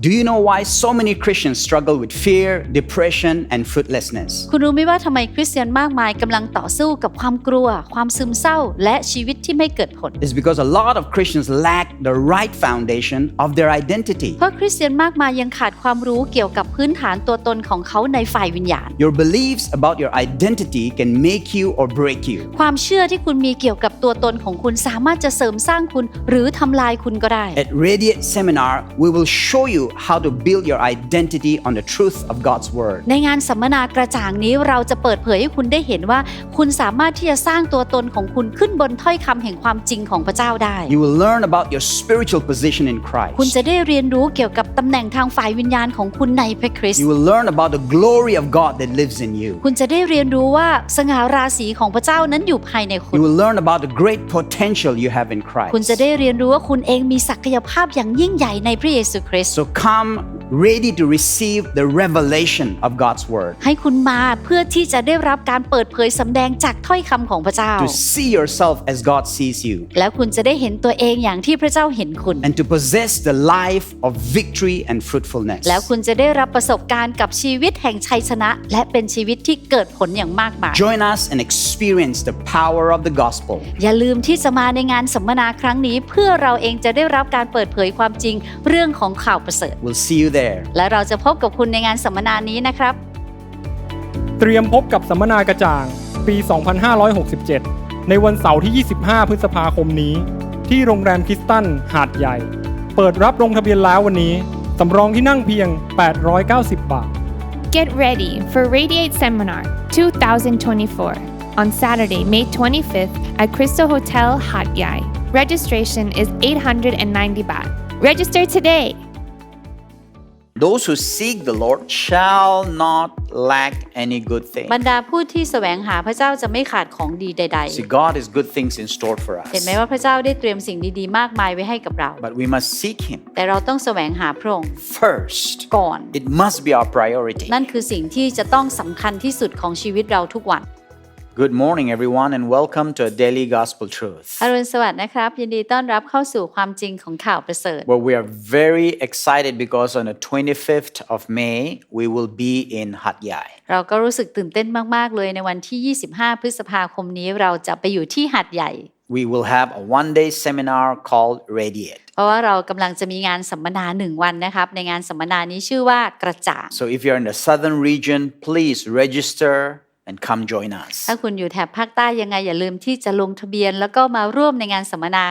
Do you know why so many Christians struggle with fear, depression, and fruitlessness? คุณรู้ไหมว่าทำไมคริสเตียนมากมายกำลังต่อสู้กับความกลัว ความซึมเศร้า และชีวิตที่ไม่เกิดผล It's because a lot of Christians lack the right foundation of their identity. เพราะคริสเตียนมากมายยังขาดความรู้เกี่ยวกับพื้นฐานตัวตนของเขาในฝ่ายวิญญาณ Your beliefs about your identity can make you or break you. ความเชื่อที่คุณมีเกี่ยวกับตัวตนของคุณสามารถจะเสริมสร้างคุณ หรือทำลายคุณก็ได้ At Radiate Seminar, we will show you how to build your identity on the truth of God's Word. ในงานสัมมนากระจ่างนี้เราจะเปิดเผยให้คุณได้เห็นว่า คุณสามารถที่จะสร้างตัวตนของคุณขึ้นบนถ้อยคำแห่งความจริงของพระเจ้าได้ You will learn about your spiritual position in คุณ Christ. จะได้เรียนรู้เกี่ยวกับตำแหน่งทางฝ่ายวิญญาณของคุณในพระคริสต์ You will learn about the glory of God that lives in you. คุณจะได้เรียนรู้ว่าสง่าราศีของพระเจ้านั้นอยู่ภายในคุ You ณ will learn about the great potential you have in คุณ Christ. จะได้เรียนรู้ว่าคุณเองมีศักยภาพอย่างยิ่งใหญ่ในพระเยซูคริสต์ So come ready to receive the revelation of God's Word, ให้คุณมาเพื่อที่จะได้รับการเปิดเผยสำแดงจากถ้อยคำของพระเจ้า to see yourself as God sees you, แล้วคุณจะได้เห็นตัวเองอย่างที่พระเจ้าเห็นคุณ and to possess the life of victory and fruitfulness. แล้วคุณจะได้รับประสบการณ์กับชีวิตแห่งชัยชนะ และเป็นชีวิตที่เกิดผลอย่างมากมาย Join us and experience the power of the gospel. อย่าลืมที่จะมาในงานสัมมนาครั้งนี้ เพื่อเราเองจะได้รับการเปิดเผยความจริงเรื่องของข่าวประเสริฐ We'll see you there. และเราจะพบกับคุณในงานสัมมนานี้นะครับ เตรียมพบกับสัมมนากระจ่าง ปี 2567 ในวันเสาร์ที่ 25 พฤษภาคมนี้ ที่โรงแรมคริสตัน หาดใหญ่ เปิดรับลงทะเบียนแล้ววันนี้ สำรองที่นั่งเพียง 890 บาท Get ready for Radiate Seminar 2024 on Saturday, May 25th at Crystal Hotel, Hat Yai. Registration is 890 baht. Register today! Those who seek the Lord shall not lack any good thing. บรรดาผู้ที่แสวงหาพระเจ้าจะไม่ขาดของดีใด See, God has good things in store for ๆ เห็น us, ไหมว่าพระเจ้าได้เตรียมสิ่งดีๆ มากมายไว้ให้กับเรา but we must seek Him แต่เราต้องแสวงหาพระองค์ first. ก่อน It must be our priority. นั่นคือสิ่งที่จะต้องสำคัญที่สุดของชีวิตเราทุกวัน Good morning, everyone, and welcome to a daily gospel truth อรุณสวัสดิ์นะครับ ยินดีต้อนรับเข้าสู่ความจริงของข่าวประเสริฐ where we are very excited because on the 25th of May, we will be in Hat Yai. เราก็รู้สึกตื่นเต้นมาก ๆ เลยในวันที่ 25 พฤษภาคมนี้เราจะไปอยู่ที่หัดใหญ่ We will have a one day seminar called Radiate. เพราะว่าเรากำลังจะมีงานสัมมนาหนึ่งวันนะครับ ในงานสัมมนานี้ชื่อว่ากระจ่าง So if you're in the southern region, please register and come join us. ถ้าคุณอยู่แถบภาคใต้ยังไงอย่าลืมที่จะลงทะเบียน แล้วก็มาร่วมในงานสัมมนา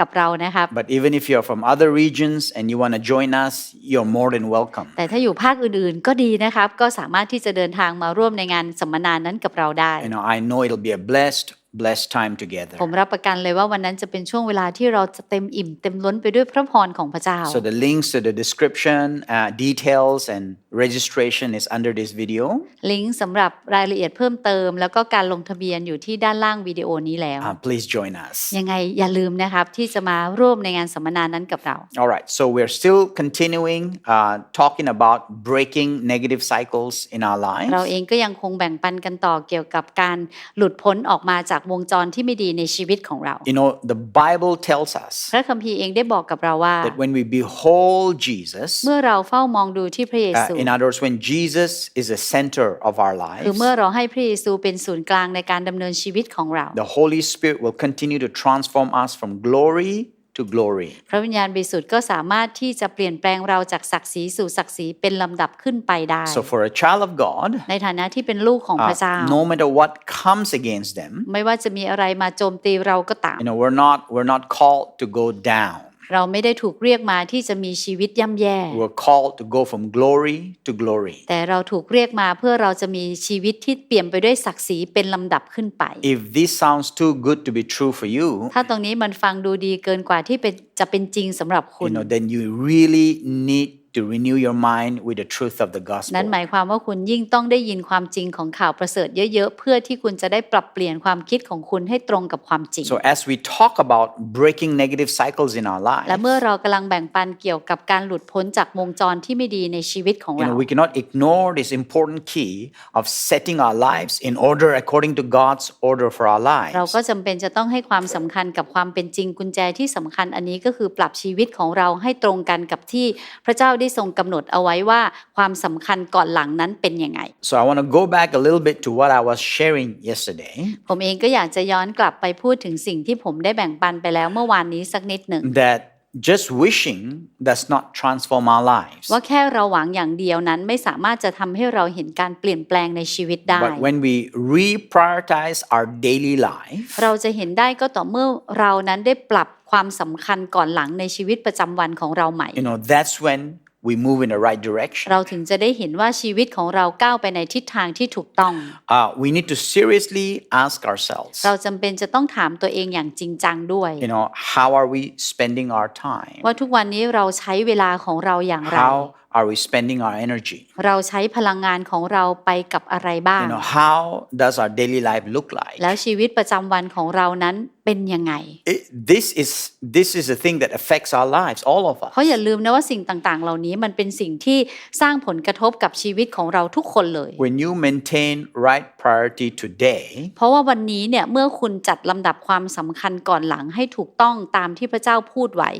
กับเรานะครับ But even if you're from other regions and you want to join us, you're more than welcome. แต่ถ้าอยู่ภาคอื่นๆ ก็ดีนะครับ ก็สามารถที่จะเดินทางมาร่วมในงานสัมมนานั้นกับเราได้ You know, I know it'll be a blessed, blessed time together. ผมรับประกันเลยว่าวันนั้นจะเป็นช่วงเวลาที่เราจะเต็มอิ่มเต็มล้นไปด้วยพระพรของพระเจ้า So the links to the description, uh, details, and registration is under this video. ลิงก์สำหรับรายละเอียดเพิ่มเติม แล้วก็การลงทะเบียนอยู่ที่ด้านล่างวิดีโอนี้แล้ว Uh, please join us. ยังไงอย่าลืมนะครับที่จะมาร่วมในงานสัมมนานั้นกับเรา All right, so we're still continuing uh, talking about breaking negative cycles in our เรา lives. เองก็ยังคงแบ่งปันกันต่อเกี่ยวกับการหลุดพ้นออกมาจากวงจรที่ไม่ดีในชีวิตของเรา You know, the Bible tells us พระคัมภีร์เองได้บอกกับเราว่า that when we behold Jesus, เมื่อเราเฝ้ามองดูที่พระเย uh, ซู in other words, when Jesus is the center of our หรือ lives, เมื่อเราให้พระเยซูเป็นศูนย์กลางในการดำเนินชีวิตของเรา the Holy Spirit will continue to transform us from glory to glory. พระวิญญาณบริสุทธิ์ก็สามารถที่จะเปลี่ยนแปลงเราจากศักดิ์ศรีสู่ศักดิ์ศรีเป็นลำดับขึ้นไปได้ So, for a child of God, ในฐานะที่เป็นลูกของพระเจ้า uh, no matter what comes against them, ไม่ว่าจะมีอะไรมาโจมตีเราก็ตาม you know, we're not we're not called to go down. เราไม่ได้ถูกเรียกมาที่จะมีชีวิตย่ำแย่ We're called to go from glory to glory. แต่เราถูกเรียกมาเพื่อเราจะมีชีวิตที่เปลี่ยนไปด้วยศักดิ์ศรีเป็นลำดับขึ้นไป If this sounds too good to be true for you, ถ้าตรงนี้มันฟังดูดีเกินกว่าที่เป็นจะเป็นจริงสำหรับคุ you ณ know, then you really need to renew your mind with the truth of the นั้น gospel. หมายความว่าคุณยิ่งต้องได้ยินความจริงของข่าวประเสริฐเยอะๆ เพื่อที่คุณจะได้ปรับเปลี่ยนความคิดของคุณให้ตรงกับความจริง So as we talk about breaking negative cycles in our และเมื่อ lives, เรากำลังแบ่งปันเกี่ยวกับการหลุดพ้นจากวงจรที่ไม่ดีในชีวิตของ you เรา know, we cannot ignore this important key of setting our lives in order according to God's order for our เรา lives. ก็จำเป็นจะต้องให้ความสำคัญกับความเป็นจริงกุญแจที่สำคัญอันนี้ก็คือปรับชีวิตของเราให้ตรงกันกับที่พระเจ้าได้ทรงกำหนดเอาไว้ว่าความสำคัญก่อนหลังนั้นเป็นยังไง So I want to go back a little bit to what I was sharing yesterday ผมเองก็อยากจะย้อนกลับไปพูดถึงสิ่งที่ผมได้แบ่งปันไปแล้วเมื่อวานนี้สักนิดหนึ่ง that just wishing does not transform our lives. ว่าแค่เราหวังอย่างเดียวนั้นไม่สามารถจะทำให้เราเห็นการเปลี่ยนแปลงในชีวิตได้ But when we reprioritize our daily life, เราจะเห็นได้ก็ต่อเมื่อเรานั้นได้ปรับความสำคัญก่อนหลังในชีวิตประจำวันของเราใหม่ you know, that's when we move in the right direction. เราถึงจะได้เห็นว่าชีวิตของเราก้าวไปในทิศทางที่ถูกต้อง Uh, we need to seriously ask ourselves, เราจำเป็นจะต้องถามตัวเองอย่างจริงจังด้วย you know, how are we spending our time? ว่าทุกวันนี้เราใช้เวลาของเราอย่างไร How are we spending our energy? เราใช้พลังงานของเราไปกับอะไรบ้าง You know, how does our daily life look like? แล้วชีวิตประจำวันของเรานั้นเป็นยังไง It, this is this is a thing that affects our lives, all of เพราะ us. อย่าลืมนะว่าสิ่งต่างๆ เหล่านี้มันเป็นสิ่งที่สร้างผลกระทบกับชีวิตของเราทุกคนเลย When you maintain right priority today, เพราะว่าวันนี้เนี่ยเมื่อคุณจัดลำดับความสำคัญก่อนหลังให้ถูกต้องตามที่พระเจ้าพูดไว้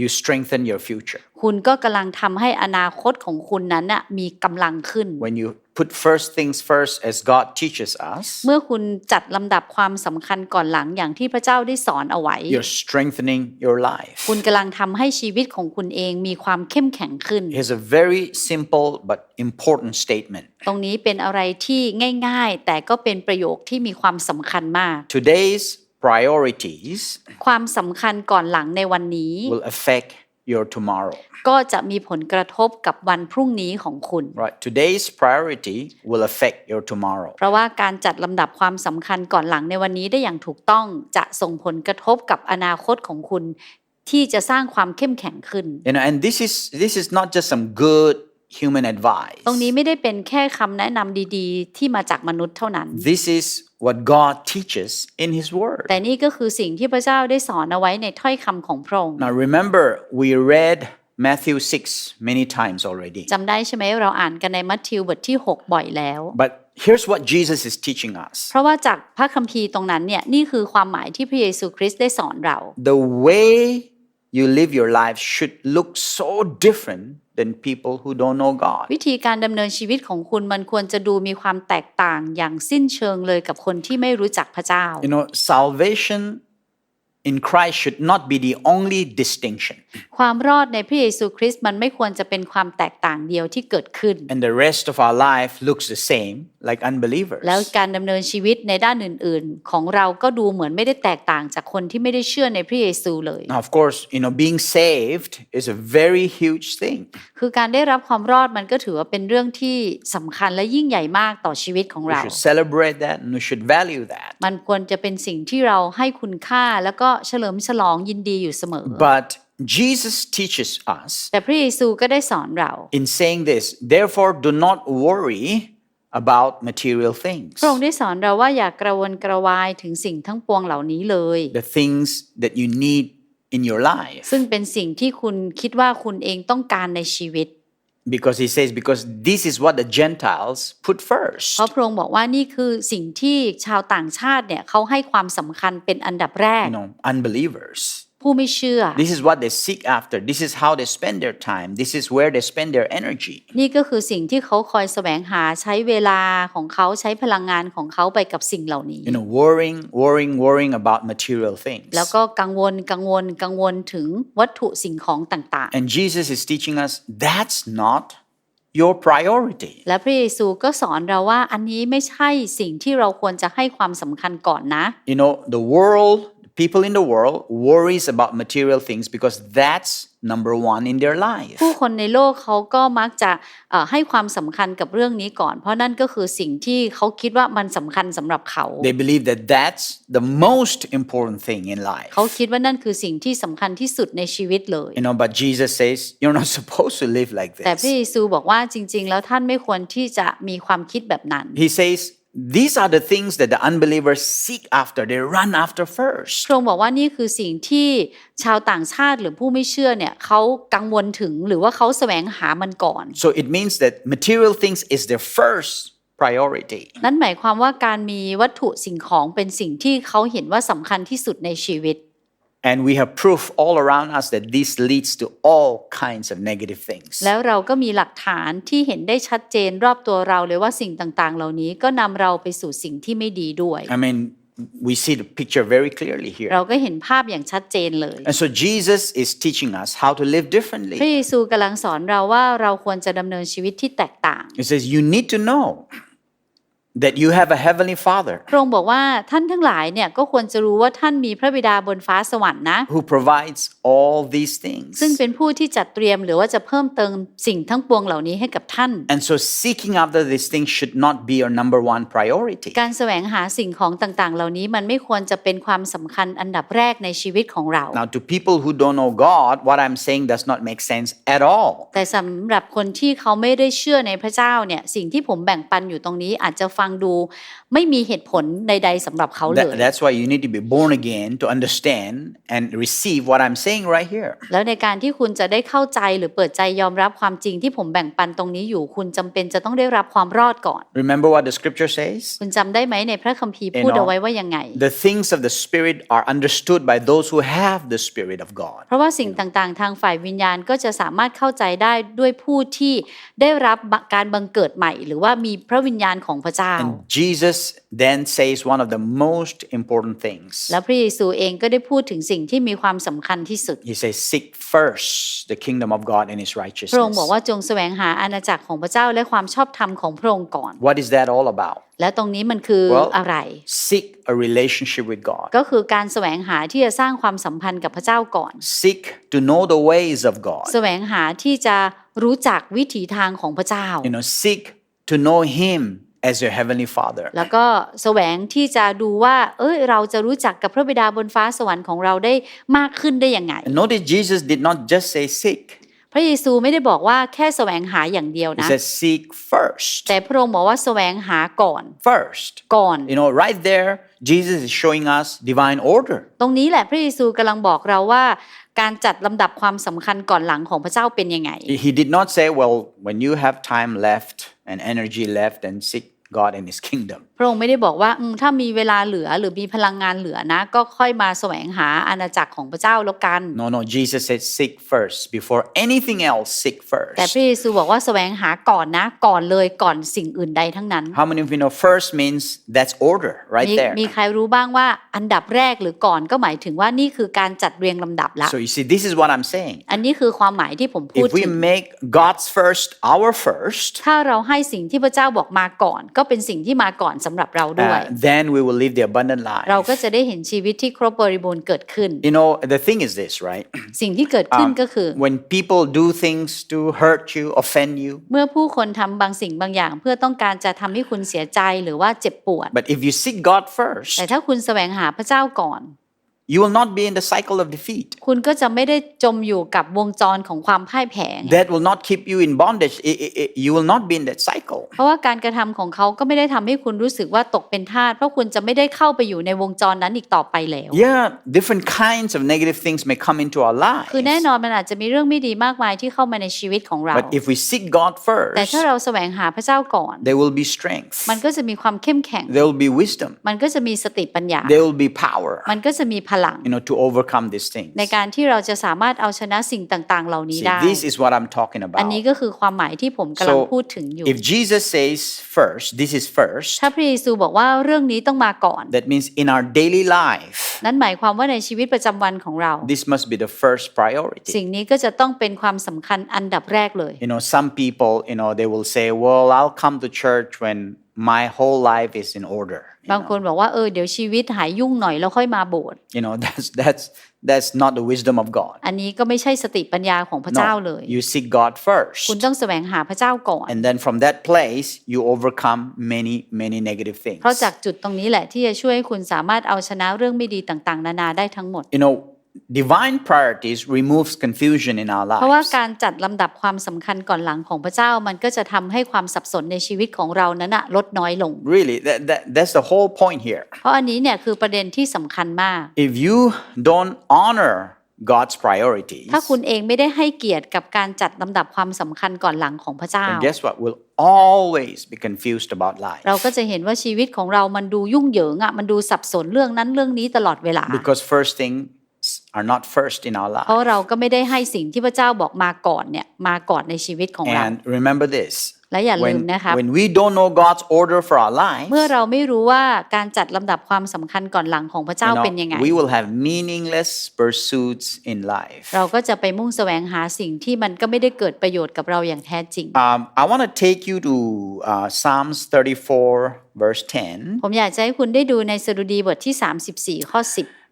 you strengthen your future. คุณก็กำลังทำให้อนาคตของคุณนั้นน่ะมีกำลังขึ้น When you put first things first, as God teaches us, เมื่อคุณจัดลำดับความสำคัญก่อนหลังอย่างที่พระเจ้าได้สอนเอาไว้ you're strengthening your life. คุณกำลังทำให้ชีวิตของคุณเองมีความเข้มแข็งขึ้น Here's a very simple but important statement. ตรงนี้เป็นอะไรที่ง่ายๆ แต่ก็เป็นประโยคที่มีความสำคัญมาก Today's priorities ความสำคัญก่อนหลังในวันนี้ will affect your tomorrow. ก็จะมีผลกระทบกับวันพรุ่งนี้ของคุณ Right? Today's priority will affect your tomorrow. เพราะว่าการจัดลำดับความสำคัญก่อนหลังในวันนี้ได้อย่างถูกต้องจะส่งผลกระทบกับอนาคตของคุณ ที่จะสร้างความเข้มแข็งขึ้น You know, and this is this is not just some good human advice. ตรงนี้ไม่ได้เป็นแค่คำแนะนำดีๆ ที่มาจากมนุษย์เท่านั้น This is what God teaches in His Word. แต่นี่ก็คือสิ่งที่พระเจ้าได้สอนเอาไว้ในถ้อยคำของพระองค์ Now remember, we read Matthew 6 many times already. จำได้ใช่ไหมเราอ่านกันในมัทธิวบทที่ 6 บ่อยแล้ว But here's what Jesus is teaching us เพราะว่าจากพระคัมภีร์ตรงนั้นเนี่ยนี่คือความหมายที่พระเยซูคริสต์ได้สอนเรา the way you live your life should look so different than people who don't know God. วิธีการดำเนินชีวิตของคุณมันควรจะดูมีความแตกต่างอย่างสิ้นเชิงเลยกับคนที่ไม่รู้จักพระเจ้า You know, salvation in Christ should not be the only distinction, ความรอดในพระเยซูคริสต์มันไม่ควรจะเป็นความแตกต่างเดียวที่เกิดขึ้น and the rest of our life looks the same like unbelievers. แล้วการดำเนินชีวิตในด้านอื่น ๆ ของเราก็ดูเหมือนไม่ได้แตกต่างจากคนที่ไม่ได้เชื่อในพระเยซูเลย Now, of course, you know, being saved is a very huge thing. คือการได้รับความรอดมันก็ถือว่าเป็นเรื่องที่สำคัญและยิ่งใหญ่มากต่อชีวิตของ We เรา should celebrate that and we should value that. มันควรจะเป็นสิ่งที่เราให้คุณค่าแล้วก็เฉลิมฉลองยินดีอยู่เสมอ But Jesus teaches us แต่พระเยซูก็ได้สอนเรา in saying this, therefore, do not worry about material things, พระองค์ได้สอนเราว่าอย่ากระวนกระวายถึงสิ่งทั้งปวงเหล่านี้เลย the things that you need in your life. ซึ่งเป็นสิ่งที่คุณคิดว่าคุณเองต้องการในชีวิต Because he says, because this is what the Gentiles put first. เพราะพระองค์บอกว่านี่คือสิ่งที่ชาวต่างชาติเนี่ยเขาให้ความสำคัญเป็นอันดับแรก You know, unbelievers. ผู้ไม่เชื่อ This is what they seek after. This is how they spend their time. This is where they spend their energy. นี่ก็คือสิ่งที่เขาคอยแสวงหาใช้เวลาของเขาใช้พลังงานของเขาไปกับสิ่งเหล่านี้ You know, worrying, worrying, worrying about material things. แล้วก็กังวลกังวลกังวลถึงวัตถุสิ่งของต่าง And Jesus is teaching us that's not your priority. ๆและพระเยซูก็สอนเราว่าอันนี้ไม่ใช่สิ่งที่เราควรจะให้ความสำคัญก่อนนะ You know, the world, people in the world worries about material things because that's number one in their life. ผู้คนในโลกเขาก็มักจะเอ่อให้ความสำคัญกับเรื่องนี้ก่อน เพราะนั่นก็คือสิ่งที่เขาคิดว่ามันสำคัญสำหรับเขา They believe that that's the most important thing in life. เขาคิดว่านั่นคือสิ่งที่สำคัญที่สุดในชีวิตเลย You know, but Jesus says you're not supposed to live like แต่พระ this. เยซูบอกว่าจริง ๆ แล้วท่านไม่ควรที่จะมีความคิดแบบนั้น He says these are the things that the unbelievers seek after, they run after first. พระองค์บอกว่านี่คือสิ่งที่ชาวต่างชาติหรือผู้ไม่เชื่อเนี่ยเขากังวลถึงหรือว่าเขาแสวงหามันก่อน So it means that material things is their first priority. นั่นหมายความว่าการมีวัตถุสิ่งของเป็นสิ่งที่เขาเห็นว่าสำคัญที่สุดในชีวิต And we have proof all around us that this leads to all kinds of negative things. แล้วเราก็มีหลักฐานที่เห็นได้ชัดเจนรอบตัวเราเลยว่าสิ่งต่างๆ เหล่านี้ก็นำเราไปสู่สิ่งที่ไม่ดีด้วย I mean, we see the picture very clearly here. เราก็เห็นภาพอย่างชัดเจนเลย And so Jesus is teaching us how to live พระ differently. เยซูกำลังสอนเราว่าเราควรจะดำเนินชีวิตที่แตกต่าง He says, You need to know that you have a heavenly Father พระองค์บอกว่าท่านทั้งหลายเนี่ยก็ควรจะรู้ว่าท่านมีพระบิดาบนฟ้าสวรรค์นะ who provides all these things. ซึ่งเป็นผู้ที่จัดเตรียมหรือว่าจะเพิ่มเติมสิ่งทั้งปวงเหล่านี้ให้กับท่าน And so seeking after these things should not be your number one priority. การแสวงหาสิ่งของต่างๆ เหล่านี้มันไม่ควรจะเป็นความสำคัญอันดับแรกในชีวิตของเรา Now, to people who don't know God, what I'm saying does not make sense at all. แต่สำหรับคนที่เขาไม่ได้เชื่อในพระเจ้าเนี่ยสิ่งที่ผมแบ่งปันอยู่ตรงนี้อาจจะฟังดูไม่มีเหตุผลใด ๆสำหรับเขาเล That- ย that's why you need to be born again to understand and receive what I'm saying right here. แล้วในการที่คุณจะได้เข้าใจหรือเปิดใจยอมรับความจริงที่ผมแบ่งปันตรงนี้อยู่ คุณจำเป็นจะต้องได้รับความรอดก่อน Remember what the scripture says? คุณจำได้ไหมในพระคัมภีร์พูด You know, เอาไว้ว่ายังไง The things of the Spirit are understood by those who have the Spirit of God. เพราะว่าสิ่งต่างๆ ทางฝ่ายวิญญาณก็จะสามารถเข้าใจได้ด้วยผู้ที่ได้รับการบังเกิดใหม่ หรือว่ามีพระวิญญาณของพระเจ้า And Jesus then says one of the most important things. แล้วพระเยซูเองก็ได้พูดถึงสิ่งที่มีความสำคัญที่สุด He says, Seek first the kingdom of God and his พระองค์บอก righteousness. ว่าจงแสวงหาอาณาจักรของพระเจ้าและความชอบธรรมของพระองค์ก่อน What is that all about? และตรงนี้มันคือ Well, อะไร seek a relationship with God. ก็คือการแสวงหาที่จะสร้างความสัมพันธ์กับพระเจ้าก่อน Seek to know the ways of God. แสวงหาที่จะรู้จักวิถีทางของพระเจ้า You know, seek to know him as your heavenly Father. แล้วก็แสวงที่จะดูว่า เอ้ยเราจะรู้จักกับพระบิดาบนฟ้าสวรรค์ของเราได้มากขึ้นได้ยังไง And notice Jesus did not just say seek. พระเยซูไม่ได้บอกว่าแค่แสวงหาอย่างเดียว He นะ says seek first. แต่พระองค์บอกว่าแสวงหาก่อน First. ก่อน You know, right there, Jesus is showing us divine order. ตรงนี้แหละพระเยซูกำลังบอกเราว่าการจัดลำดับความสำคัญก่อนหลังของพระเจ้าเป็นยังไง He he did not say, well, when you have time left and energy left, then seek God and his kingdom. พระองค์ไม่ได้บอกว่าอืมถ้ามีเวลาเหลือหรือมีพลังงานเหลือนะ ก็ค่อยมาแสวงหาอาณาจักรของพระเจ้าแล้วกัน No, no, Jesus said seek first. Before anything else, seek แต่ first. พระเยซูบอกว่าแสวงหาก่อนนะ ก่อนเลยก่อนสิ่งอื่นใดทั้งนั้น How many of you know first means that's order right มี there? มีใครรู้บ้างว่าอันดับแรกหรือก่อนก็หมายถึงว่านี่คือการจัดเรียงลำดับละ So you see, this is what I'm saying. อันนี้คือความหมายที่ผมพูด If we ถึง make God's first our first, ถ้าเราให้สิ่งที่พระเจ้าบอกมาก่อน ก็เป็นสิ่งที่มาก่อนสำหรับเราด้วย uh, then we will live the abundant เราก็ life. จะได้เห็นชีวิตที่ครบบริบูรณ์เกิดขึ้น You know, the thing is this, right? สิ่งที่เกิดขึ้น Um, ก็คือ when people do things to hurt you, offend you, เมื่อผู้คนทำบางสิ่งบางอย่าง เพื่อต้องการจะทำให้คุณเสียใจหรือว่าเจ็บปวด but if you seek God first, แต่ถ้าคุณแสวงหาพระเจ้าก่อน you will not be in the cycle of defeat. คุณก็จะไม่ได้จมอยู่กับวงจรของความพ่ายแพ้ไง That will not keep you in bondage. I- I- I- you will not be in that cycle. เพราะว่าการกระทำของเขาก็ไม่ได้ทำให้คุณรู้สึกว่าตกเป็นทาสเพราะคุณจะไม่ได้เข้าไปอยู่ในวงจรนั้นอีกต่อไปแล้ว Yeah, different kinds of negative things may come into our lives. คือแน่นอนมันอาจจะมีเรื่องไม่ดีมากมายที่เข้ามาในชีวิตของเรา But if we seek God แต่ first, ถ้าเราแสวงหาพระเจ้าก่อน there will be strength, มันก็จะมีความเข้มแข็ง there will be wisdom, มันก็จะมีสติปัญญา there will be power, มันก็จะมีพลัง you know, to overcome these things. ในการที่เราจะสามารถเอาชนะสิ่งต่าง ๆ เหล่านี้ See, ได้ this is what I'm talking อัน about. นี้ก็คือความหมายที่ผมกำลัง So, พูดถึงอยู่ if Jesus says first, this is first, ถ้าพระเยซูบอกว่าเรื่องนี้ต้องมาก่อน that means in our daily life, นั่นหมายความว่าในชีวิตประจำวันของเรา this must be the first priority. สิ่งนี้ก็จะต้องเป็นความสำคัญอันดับแรกเลย You know, some people, you know, they will say, well, I'll come to church when my whole life is in order. You บางคนบอกว่าเออเดี๋ยวชีวิตหายยุ่งหน่อยแล้วค่อยมาโบสถ์ You know, that's that's that's not the wisdom of God. อันนี้ก็ไม่ใช่สติปัญญาของพระเจ้าเลย you seek God first. คุณต้องแสวงหาพระเจ้าก่อน And then from that place, you overcome many, many negative things. เพราะจากจุดตรงนี้แหละที่จะช่วยให้คุณสามารถเอาชนะเรื่องไม่ดีต่างๆ นานาได้ทั้งหมด You know, divine priorities removes confusion in our เพราะว่า lives. การจัดลำดับความสำคัญก่อนหลังของพระเจ้ามันก็จะทำให้ความสับสนในชีวิตของเรานั้นนะลดน้อยลง Really, that, that, that's the whole point here. เพราะอันนี้เนี่ยคือประเด็นที่สำคัญมาก If you don't honor God's priorities, ถ้าคุณเองไม่ได้ให้เกียรติกับการจัดลำดับความสำคัญก่อนหลังของพระเจ้า then guess what? We'll always be confused about life. เราก็จะเห็นว่าชีวิตของเรามันดูยุ่งเหยิงอะมันดูสับสนเรื่องนั้นเรื่องนี้ตลอดเวลา Because first thing, are not first in our เพราะ life. เราก็ไม่ได้ให้สิ่งที่พระเจ้าบอกมาก่อนเนี่ยมาก่อนในชีวิตของเรา And remember this และอย่าลืม when, นะครับ when we don't know God's order for our lives, เมื่อเราไม่รู้ว่าการจัดลำดับความสำคัญก่อนหลังของพระเจ้า you know, เป็นยังไง we will have meaningless pursuits in life. เราก็จะไปมุ่งแสวงหาสิ่งที่มันก็ไม่ได้เกิดประโยชน์กับเราอย่างแท้จริง Um, I want to take you to uh, Psalms 34, verse 10, ผมอยากจะให้คุณได้ดูในสดุดีบทที่ 34 ข้อ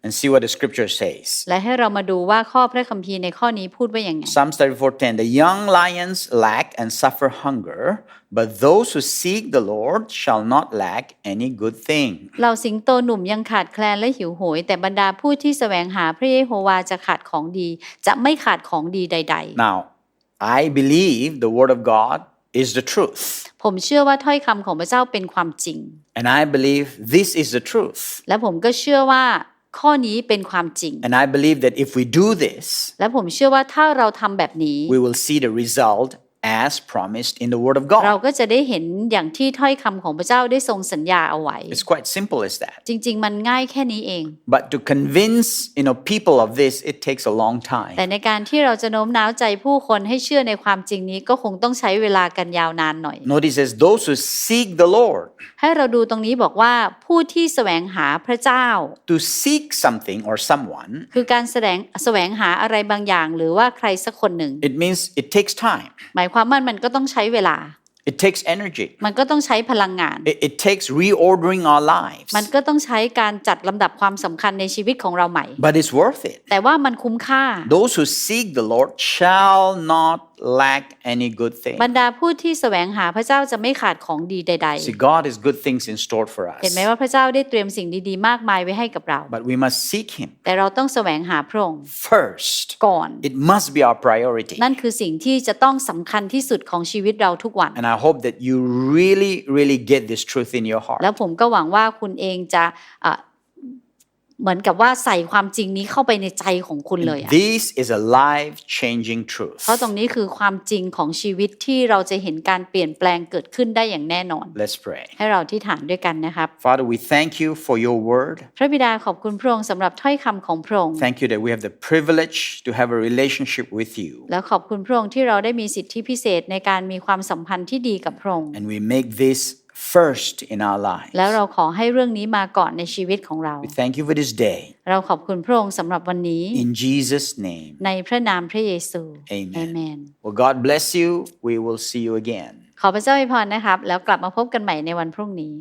and see what the scripture says. 10และให้เรามาดูว่าข้อพระคัมภีร์ในข้อนี้พูดว่าอย่างไง Psalms 34:10 The young lions lack and suffer hunger, but those who seek the Lord shall not lack any good thing. เราสิงโตหนุ่มยังขาดแคลนและหิวโหย แต่บรรดาผู้ที่แสวงหาพระเยโฮวาจะขาดของดี จะไม่ขาดของดีใด Now, I believe the word of God is the truth. ๆผมเชื่อว่าถ้อยคำของพระเจ้าเป็นความจริง And I believe this is the truth. และผมก็เชื่อว่า ข้อนี้เป็นความจริง And I believe that if we do this, และผมเชื่อว่าถ้าเราทำแบบนี้ we will see the result as promised in the word of เรา God. ก็จะได้เห็นอย่างที่ถ้อยคำของพระเจ้าได้ทรงสัญญาเอาไว้ It's quite simple as that. จริง ๆ มันง่ายแค่นี้เอง But to convince, you know, people of this, it takes a long แต่ time. ในการที่เราจะโน้มน้าวใจผู้คนให้เชื่อในความจริงนี้ก็คงต้องใช้เวลากันยาวนานหน่อย Notice as those who seek the Lord, ให้เราดูตรงนี้บอกว่าผู้ที่แสวงหาพระเจ้า to seek something or someone, คือการแสดงแสวงหาอะไรบางอย่าง หรือว่าใครสักคนหนึ่ง it means it takes time. หมายความว่ามันก็ต้องใช้เวลา It takes energy. มันก็ต้องใช้พลังงาน It, it takes reordering our lives. มันก็ต้องใช้การจัดลำดับความสำคัญในชีวิตของเราใหม่ But it's worth it. แต่ว่ามันคุ้มค่า Those who seek the Lord shall not lack any good thing. บรรดาผู้ที่แสวงหาพระเจ้าจะไม่ขาดของดีใด See, God has good things in store for ๆเห็น us. ไหมว่าพระเจ้าได้เตรียมสิ่งดีๆ มากมายไว้ให้กับเรา But we must seek Him แต่เราต้องแสวงหาพระองค์ first. ก่อน It must be our priority. นั่นคือสิ่งที่จะต้องสำคัญที่สุดของชีวิตเราทุกวัน And I hope that you really, really get this truth in your heart. แล้วผมก็หวังว่าคุณเองจะเอ่อ เหมือนกับว่าใส่ความจริงนี้เข้าไปในใจของคุณเลยอะ This is a life changing truth. เพราะตรงนี้คือความจริงของชีวิตที่เราจะเห็นการเปลี่ยนแปลงเกิดขึ้นได้อย่างแน่นอน Let's pray. ให้เราที่ฐานด้วยกันนะครับ Father, we thank you for your word. พระบิดาขอบคุณพระองค์สำหรับถ้อยคำของพระองค์ Thank you that we have the privilege to have a relationship with you. แล้วขอบคุณพระองค์ที่เราได้มีสิทธิพิเศษในการมีความสัมพันธ์ที่ดีกับพระองค์ And we make this first in our lives. แล้วเราขอให้เรื่องนี้มาก่อนในชีวิตของเรา We thank you for this day. เราขอบคุณพระองค์สำหรับวันนี้ In Jesus' name. ในพระนามพระเยซู Amen. เอเมน Well, God bless you. We will see you again. ขอพระเจ้าอวยพรนะครับ แล้วกลับมาพบกันใหม่ในวันพรุ่งนี้